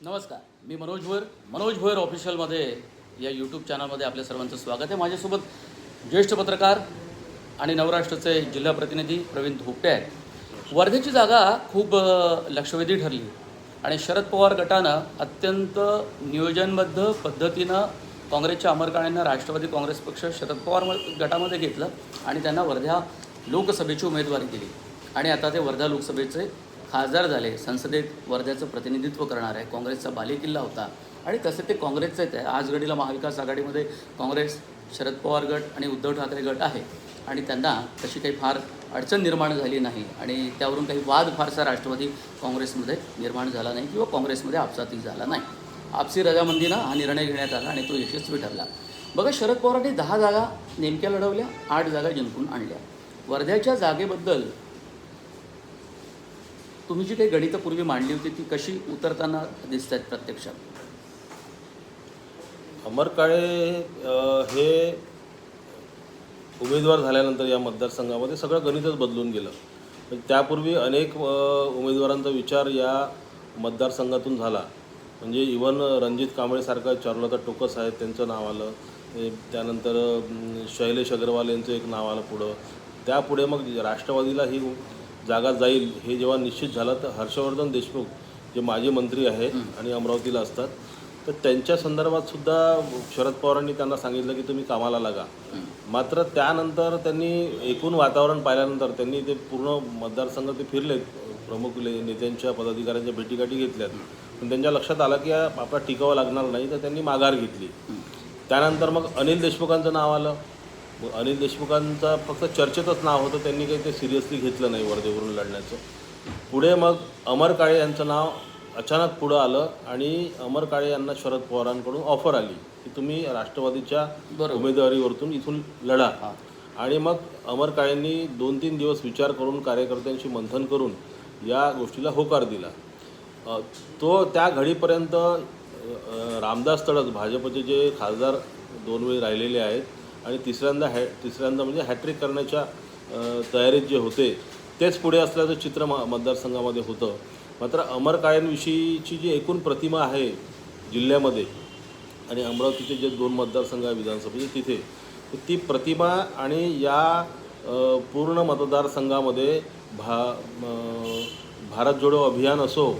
नमस्कार मी मनोज भोयर मनोज भोयर ऑफिशियलमध्ये या यूट्यूब चॅनलमध्ये आपल्या सर्वांचं स्वागत आहे. माझ्यासोबत ज्येष्ठ पत्रकार आणि नवराष्ट्राचे जिल्हा प्रतिनिधी प्रवीण धोपटे आहेत. वर्धेची जागा खूप लक्षवेधी ठरली. आणि शरद पवार गटानं अत्यंत नियोजनबद्ध पद्धतीनं काँग्रेसच्या अमरकाण्यांना राष्ट्रवादी काँग्रेस पक्ष शरद पवार गटामध्ये घेतलं आणि त्यांना वर्धा लोकसभेची उमेदवारी दिली. आणि आता ते वर्धा लोकसभेचे खासदार झाले संसदेत वर्ध्याचं प्रतिनिधित्व करणार आहे काँग्रेसचा बालेकिल्ला होता आणि तसे ते काँग्रेसचेच आहे आज घडीला महाविकास आघाडीमध्ये काँग्रेस शरद पवार गट आणि उद्धव ठाकरे गट आहे. आणि त्यांना तशी काही फार अडचण निर्माण झाली नाही आणि त्यावरून काही वाद फारसा राष्ट्रवादी काँग्रेसमध्ये निर्माण झाला नाही किंवा काँग्रेसमध्ये आपसातही झाला नाही. आपसी रजामंदीनं हा निर्णय घेण्यात आला आणि तो यशस्वी ठरला. बघा शरद पवारांनी दहा जागा नेमक्या लढवल्या आठ जागा जिंकून आणल्या. वर्ध्याच्या जागेबद्दल तुम्ही जी काही गणितं पूर्वी मांडली होती ती कशी उतरताना दिसत आहेत प्रत्यक्षात? अमर काळे हे उमेदवार झाल्यानंतर या मतदारसंघामध्ये सगळं गणितच बदलून गेलं. पण त्यापूर्वी अनेक उमेदवारांचा विचार या मतदारसंघातून झाला. म्हणजे इवन रणजित कांबळेसारखं चारुलता टोकस आहेत त्यांचं नाव आलं. त्यानंतर शैलेश अग्रवाल यांचं एक नाव आलं पुढं. त्यापुढे मग राष्ट्रवादीला ही जागा जाईल हे जेव्हा निश्चित झालं तर हर्षवर्धन देशमुख जे माजी मंत्री आहेत आणि अमरावतीला असतात तर त्यांच्या संदर्भात सुद्धा शरद पवारांनी त्यांना सांगितलं की तुम्ही कामाला लागा. मात्र त्यानंतर त्यांनी एकूण वातावरण पाहिल्यानंतर त्यांनी ते पूर्ण मतदारसंघ ते फिरले प्रमुख नेत्यांच्या पदाधिकाऱ्यांच्या भेटीगाठी घेतल्यात. पण त्यांच्या लक्षात आलं की आपला टिकावं लागणार नाही तर त्यांनी माघार घेतली. त्यानंतर मग अनिल देशमुखांचं नाव आलं. मग अनिल देशमुखांचं फक्त चर्चेतच नाव होतं त्यांनी काही ते सिरियसली घेतलं नाही वर्धेवरून लढण्याचं. पुढे मग अमर काळे यांचं नाव अचानक पुढं आलं आणि अमर काळे यांना शरद पवारांकडून ऑफर आली की तुम्ही राष्ट्रवादीच्या. उमेदवारीवरतून इथून लढा. आणि मग अमर काळेंनी दोन तीन दिवस विचार करून कार्यकर्त्यांशी मंथन करून या गोष्टीला होकार दिला. तो त्या घडीपर्यंत रामदास तडस भाजपचे जे खासदार दोन वेळी राहिलेले आहेत आणि तिसऱ्यांदा हॅ तिसऱ्यांदा म्हणजे हॅट्रिक करण्याच्या तयारीत जे होते तेच पुढे असल्याचं चित्र म मतदारसंघामध्ये होतं. मात्र अमर कायनविषयीची जी एकूण प्रतिमा आहे जिल्ह्यामध्ये आणि अमरावतीचे जे दोन मतदारसंघ आहे विधानसभेचे तिथे ती प्रतिमा आणि या पूर्ण मतदारसंघामध्ये भा भारत जोडो अभियान असो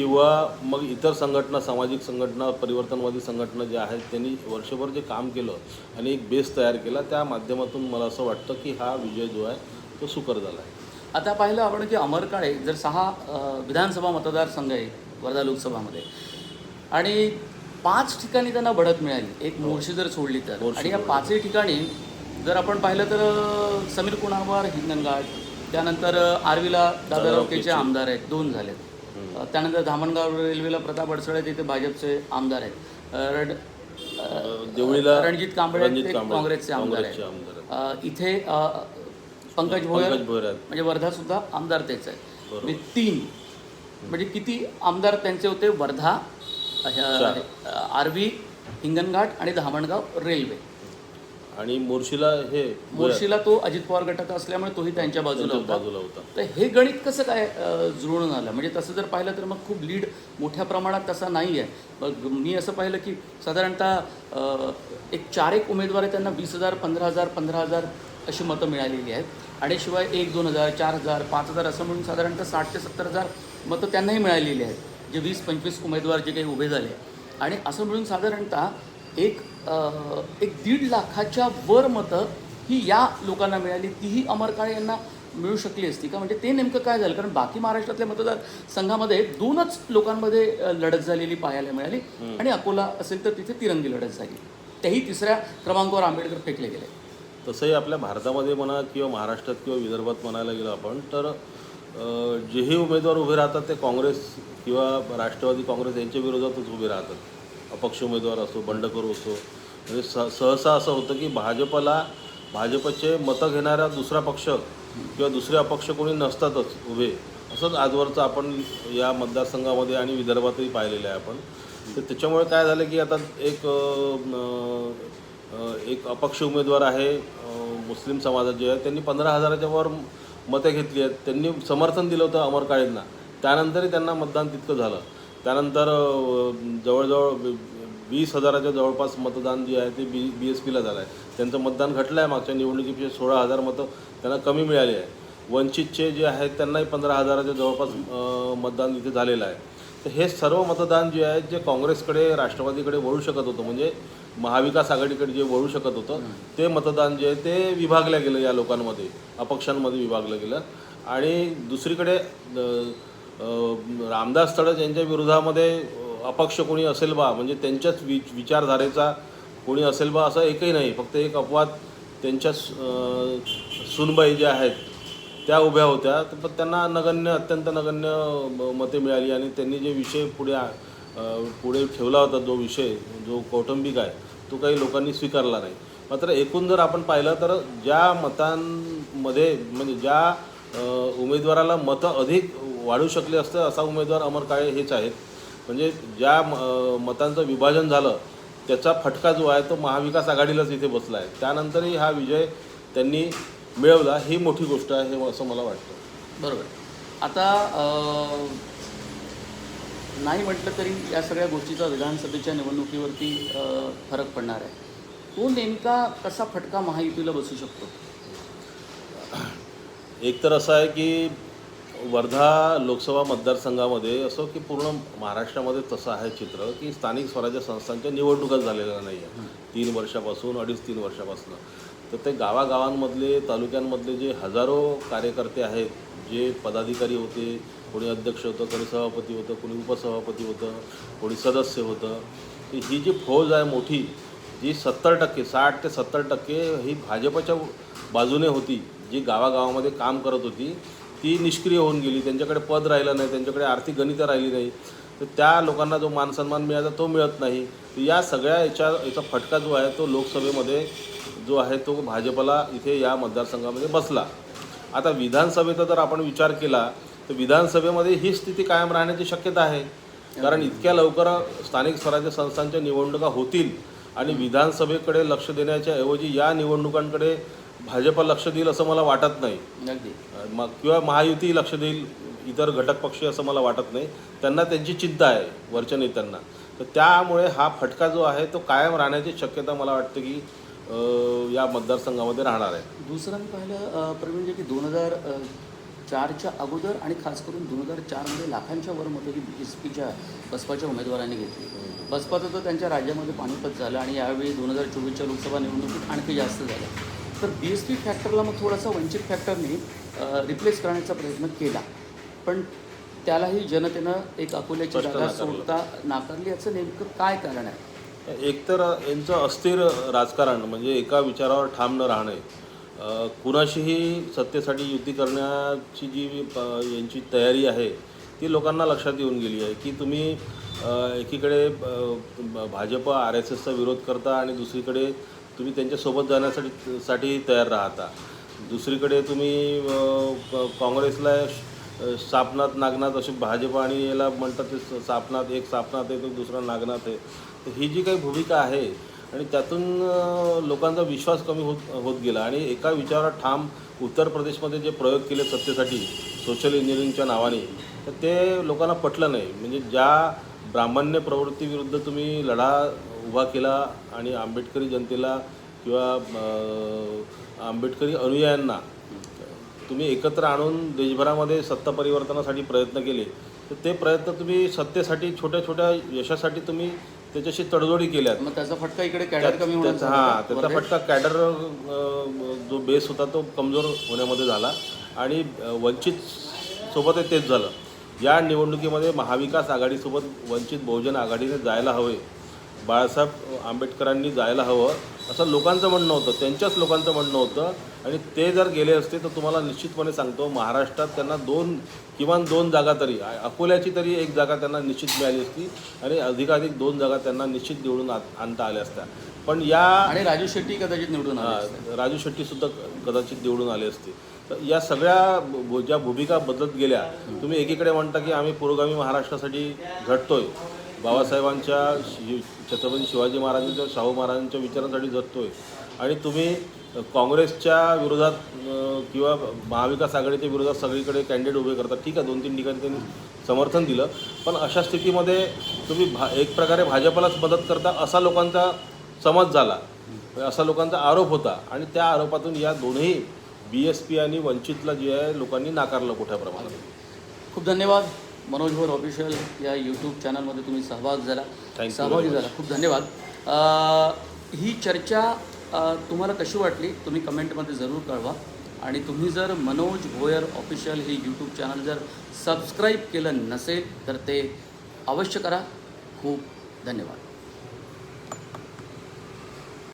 किंवा मग इतर संघटना सामाजिक संघटना परिवर्तनवादी संघटना ज्या आहेत त्यांनी वर्षभर जे काम केलं आणि एक बेस तयार केला त्या माध्यमातून मला असं वाटतं की हा विजय जो आहे तो सुकर झाला आहे. आता पाहिलं आपण की अमर काळे जर सहा विधानसभा मतदारसंघ आहे वर्धा लोकसभामध्ये आणि पाच ठिकाणी त्यांना बढत मिळाली एक मोर्शी जर सोडली तर आणि या पाचही ठिकाणी जर आपण पाहिलं तर समीर कुणावार हिंगणघाट त्यानंतर आर्वीला दादाराव केचे. आमदार आहेत दोन झालेत. त्यानंतर धामणगाव रेल्वेला प्रताप अडसळे तिथे भाजपचे आमदार आहेत. रड- देवळीला रणजित कांबळे ते काँग्रेसचे आमदार आहेत. इथे पंकज भोयर म्हणजे वर्धा सुद्धा आमदार तेच आहे म्हणजे तीन म्हणजे किती आमदार त्यांचे होते? वर्धा आर्वी हिंगणघाट आणि धामणगाव रेल्वे. आणि मोर्शीला हे मोर्शीला तो अजित पवार गटाचा असल्यामुळे तोही त्यांच्या बाजूला होता. बाजूला होता. तर हे गणित कसं काय जुळून आलं? म्हणजे तसं जर पाहिलं तर मग खूप लीड मोठ्या प्रमाणात तसा नाही आहे. मग मी असं पाहिलं की साधारणतः एक चार एक उमेदवार आहे त्यांना वीस हजार पंधरा हजार पंधरा हजार अशी मतं मिळालेली आहेत. आणि शिवाय एक दोन हजार चार हजार पाच हजार असं म्हणून साधारणतः साठ ते सत्तर हजार मतं त्यांनाही मिळालेली आहेत. जे वीस पंचवीस उमेदवार जे काही उभे झाले. आणि असं मिळून साधारणतः एक एक दीड लाखाच्या वर मतं ही या लोकांना मिळाली. तीही अमर काळे यांना मिळू शकली असती का? म्हणजे ते नेमकं काय झालं? कारण बाकी महाराष्ट्रातल्या मतदार संघामध्ये दोनच लोकांमध्ये लढत झालेली पाहायला मिळाली आणि अकोला असेल तर तिथे तिरंगी लढत झाली. तेही तिसऱ्या क्रमांकावर आंबेडकर फेकले गेले. तसंही आपल्या भारतामध्ये म्हणा किंवा महाराष्ट्रात किंवा विदर्भात म्हणायला गेलं आपण तर जेही उमेदवार उभे राहतात ते काँग्रेस किंवा राष्ट्रवादी काँग्रेस यांच्या विरोधातच उभे राहतात. अपक्ष उमेदवार असो बंडखोर असो. म्हणजे स सहसा असं होतं की भाजपला भाजपचे मतं घेणारा दुसरा पक्ष किंवा दुसरे अपक्ष कोणी नसतातच उभे. असंच आजवरचं आपण या मतदारसंघामध्ये आणि विदर्भातही पाहिलेलं आहे आपण. तर त्याच्यामुळे काय झालं की आता एक एक अपक्ष उमेदवार आहे मुस्लिम समाजात जे आहे त्यांनी पंधरा हजाराच्या वर मतं घेतली आहेत. त्यांनी समर्थन दिलं होतं अमर काळेंना. त्यानंतरही त्यांना मतदान तितकं झालं. त्यानंतर जवळजवळ वीस हजाराच्या जवळपास मतदान जे आहे ते बी बी एस पीला झालं आहे त्यांचं मतदान घटलं आहे मागच्या निवडणुकीपेक्षा सोळा हजार मतं त्यांना कमी मिळाली आहे. वंचितचे जे आहेत त्यांनाही पंधरा हजाराच्या जवळपास मतदान इथे झालेलं आहे. तर हे सर्व मतदान जे आहे जे काँग्रेसकडे राष्ट्रवादीकडे वळू शकत होतं म्हणजे महाविकास आघाडीकडे जे वळू शकत होतं ते मतदान जे आहे ते विभागलं गेलं या लोकांमध्ये अपक्षांमध्ये विभागलं गेलं. आणि दुसरीकडे रामदास तडस यांच्या विरोधामध्ये अपक्ष कोणी असेल बा म्हणजे त्यांच्याच वि विचारधारेचा कोणी असेल बा असं एकही नाही. फक्त एक अपवाद त्यांच्या सुनबाई ज्या आहेत त्या उभ्या होत्या. पण त्यांना नगण्य अत्यंत नगण्य मते मिळाली आणि त्यांनी जे विषय पुढे पुढे ठेवला होता जो विषय जो कौटुंबिक आहे तो काही लोकांनी स्वीकारला नाही. मात्र एकूण जर आपण पाहिलं तर ज्या मतांमध्ये म्हणजे ज्या उमेदवाराला मतं अधिक वाढू शकले असतं असा उमेदवार अमर काळे हेच आहेत. म्हणजे ज्या मतांचं विभाजन झालं त्याचा फटका जो आहे तो महाविकास आघाडीलाच इथे बसला आहे. त्यानंतरही हा विजय त्यांनी मिळवला ही मोठी गोष्ट आहे हे असं मला वाटतं. बरोबर. आता नाही म्हटलं तरी या सगळ्या गोष्टीचा विधानसभेच्या निवडणुकीवरती फरक पडणार आहे. तो नेमका कसा फटका महायुतीला बसू शकतो? एक तर असं आहे की वर्धा लोकसभा मतदारसंघामध्ये असं की पूर्ण महाराष्ट्रामध्ये तसं आहे चित्र की स्थानिक स्वराज्य संस्थांच्या निवडणुकाच झालेल्या नाही आहे तीन वर्षापासून अडीच तीन वर्षापासून. तर ते गावागावांमधले तालुक्यांमधले जे हजारो कार्यकर्ते आहेत जे पदाधिकारी होते कोणी अध्यक्ष होतं कोणी सभापती होतं कोणी उपसभापती होतं कोणी सदस्य होतं ही ही जी फौज आहे मोठी जी सत्तर टक्के साठ ते सत्तर टक्के ही भाजपच्या बाजूने होती जी गावागावामध्ये काम करत होती ती निष्क्रिय होऊन गेली. त्यांच्याकडे पद राहिलं नाही त्यांच्याकडे आर्थिक गणितं राहिली नाही. तर त्या लोकांना जो मानसन्मान मिळायचा तो मिळत नाही. तर या सगळ्या याच्या याचा फटका जो आहे तो लोकसभेमध्ये जो आहे तो भाजपला इथे या मतदारसंघामध्ये बसला. आता विधानसभेचा जर आपण विचार केला तर विधानसभेमध्ये ही स्थिती कायम राहण्याची शक्यता आहे. कारण इतक्या लवकर स्थानिक स्वराज्य संस्थांच्या निवडणुका होतील आणि विधानसभेकडे लक्ष देण्याच्या ऐवजी या निवडणुकांकडे भाजप लक्ष देईल असं मला वाटत नाही. अगदी मग किंवा महायुती लक्ष देईल इतर घटक पक्षी असं मला वाटत नाही. त्यांना त्यांची चिंता आहे वरच्या नेत्यांना. तर त्यामुळे हा फटका जो आहे तो कायम राहण्याची शक्यता मला वाटते की अं, या मतदारसंघामध्ये राहणार आहे. दुसरं मी पाहिलं अ, प्रवीण जे की दोन हजार चारच्या अगोदर आणि खास करून दोन हजार चारमध्ये लाखांच्या वर मतं ही एस पीच्या बसपाच्या उमेदवारांनी घेतली. बसपाचं तर त्यांच्या राज्यामध्ये पाणीपत झालं आणि यावेळी दोन हजार चोवीसच्या लोकसभा निवडणुकीत आणखी जास्त झालं. तर बी एस पी फॅक्टरला मग थोडासा वंचित फॅक्टरने रिप्लेस करण्याचा प्रयत्न केला पण त्यालाही जनतेनं एक अकोल्याची जागा नाकारलं. सोडता नाकारली याचं नेमकं काय कारण आहे एकतर यांचं अस्थिर राजकारण म्हणजे एका विचारावर ठाम न राहणे कुणाशीही सत्तेसाठी युती करण्याची जी यांची तयारी आहे ती लोकांना लक्षात येऊन गेली आहे की तुम्ही एकीकडे भाजप आर एस एसचा विरोध करता आणि दुसरीकडे तुम्ही त्यांच्यासोबत जाण्यासाठी साठी तयार राहता. दुसरीकडे तुम्ही काँग्रेसला श- सापनाथ नागनाथ असे भाजप आणि याला म्हणतात ते सापनाथ एक सापनाथ आहे तो दुसरा नागनाथ आहे. तर ही जी काही भूमिका आहे आणि त्यातून लोकांचा विश्वास कमी होत होत गेला आणि एका विचारात ठाम उत्तर प्रदेशमध्ये जे प्रयोग केले सत्तेसाठी सोशल इंजिनिअरिंगच्या नावाने तर ते लोकांना पटलं नाही. म्हणजे ज्या ब्राह्मण्य प्रवृत्तीविरुद्ध तुम्ही लढा उभा केला आणि आंबेडकरी जनतेला किंवा आंबेडकरी अनुयायांना तुम्ही एकत्र आणून देशभरामध्ये सत्ता परिवर्तनासाठी प्रयत्न केले तर ते प्रयत्न तुम्ही सत्तेसाठी छोट्या छोट्या यशासाठी तुम्ही त्याच्याशी तडजोडी केल्यात मग त्याचा फटका इकडे कॅडर कमी होण्याचा हा. त्याचा वर्धेत? फटका कॅडर जो बेस होता तो कमजोर होण्यामध्ये झाला आणि वंचित सोबतही तेच झालं या निवडणुकीमध्ये महाविकास आघाडीसोबत वंचित बहुजन आघाडीने जायला हवे. बाळासाहेब आंबेडकरांनी जायला हवं असं लोकांचं म्हणणं होतं त्यांच्याच लोकांचं म्हणणं होतं. आणि ते जर गेले असते तर तुम्हाला निश्चितपणे सांगतो महाराष्ट्रात त्यांना दोन किमान दोन जागा तरी अकोल्याची तरी एक जागा त्यांना निश्चित मिळाली असती आणि अधिकाधिक दोन जागा त्यांना निश्चित निवडून आ आणता आल्या असत्या. पण या आणि राजू शेट्टी कदाचित निवडून आले राजू शेट्टी सुद्धा कदाचित निवडून आले असते तर या सगळ्या ज्या भूमिका बदलत गेल्या तुम्ही एकीकडे म्हणता की आम्ही पुरोगामी महाराष्ट्रासाठी झटतोय. बाबासाहेबांच्या शि- छत्रपती शिवाजी महाराजांच्या शाहू महाराजांच्या विचारांसाठी झटतोय. आणि तुम्ही काँग्रेसच्या विरोधात किंवा महाविकास आघाडीच्या विरोधात सगळीकडे कॅन्डिडेट उभे करतात. ठीक आहे दोन तीन ठिकाणी त्यांनी समर्थन दिलं. पण अशा स्थितीमध्ये तुम्ही भा एक प्रकारे भाजपलाच मदत करता असा लोकांचा समज झाला. असा लोकांचा आरोप होता आणि त्या आरोपातून या दोन्ही बी एस पी आणि वंचितला जे आहे लोकांनी नाकारलं मोठ्या प्रमाणात. खूप धन्यवाद. मनोज भोर ऑफिशियल या यूट्यूब चॅनलमध्ये तुम्ही सहभाग झाला. सहभागी. झाला. खूप धन्यवाद. ही चर्चा तुम्हाला कशी वाटली? तुम्ही कमेंटमध्ये जरूर कळवा. आणि तुम्ही जर मनोज भोयर ऑफिशियल हे यूट्यूब चॅनल जर सबस्क्राईब केलं नसेल तर ते अवश्य करा. खूप धन्यवाद.